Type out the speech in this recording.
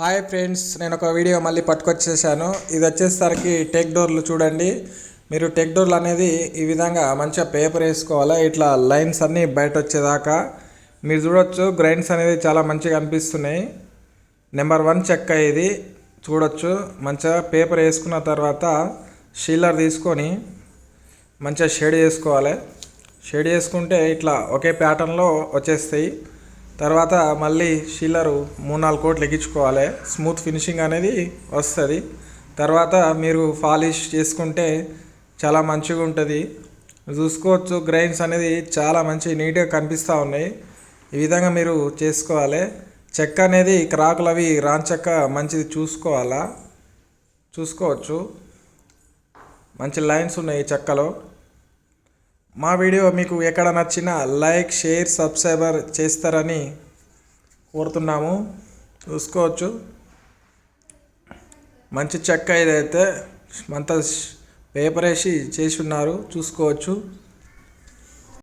Hi friends నేను ఒక video మళ్ళీ పట్టుకొచ్చేసాను. ఇది వచ్చేసరికి టెక్ డోర్లు చూడండి. మీరు టెక్ డోర్లు అనేది ఈ విధంగా మంచిగా పేపర్ వేసుకోవాలి ఇట్లా లైన్స్ అన్నీ బయట వచ్చేదాకా. మీరు చూడొచ్చు గ్రైండ్స్ అనేది చాలా మంచిగా అనిపిస్తున్నాయి. నెంబర్ వన్ చెక్క ఇది చూడొచ్చు. మంచిగా పేపర్ వేసుకున్న తర్వాత షీలర్ తీసుకొని మంచిగా షేడ్ చేసుకోవాలి. షేడ్ చేసుకుంటే ఇట్లా ఒకే ప్యాటర్న్లో వచ్చేస్తాయి. తర్వాత మళ్ళీ షీలరు మూడు నాలుగు కోట్లు ఎక్కించుకోవాలి. స్మూత్ ఫినిషింగ్ అనేది వస్తుంది. తర్వాత మీరు పాలిష్ చేసుకుంటే చాలా మంచిగా ఉంటుంది. చూసుకోవచ్చు గ్రైన్స్ అనేది చాలా మంచి నీట్గా కనిపిస్తూ ఉన్నాయి. ఈ విధంగా మీరు చేసుకోవాలి. చెక్క అనేది క్రాకులు అవి రాన్ చెక్క మంచిది చూసుకోవాలా? చూసుకోవచ్చు. మంచి లైన్స్ ఉన్నాయి చెక్కలో. మా వీడియో మీకు ఎక్కడ నచ్చినా లైక్ షేర్ సబ్స్క్రైబర్ చేస్తారని కోరుతున్నాము. చూసుకోవచ్చు. మంచి చెక్క ఇదైతే అంత పేపర్ వేసి చేసి ఉన్నారు. చూసుకోవచ్చు.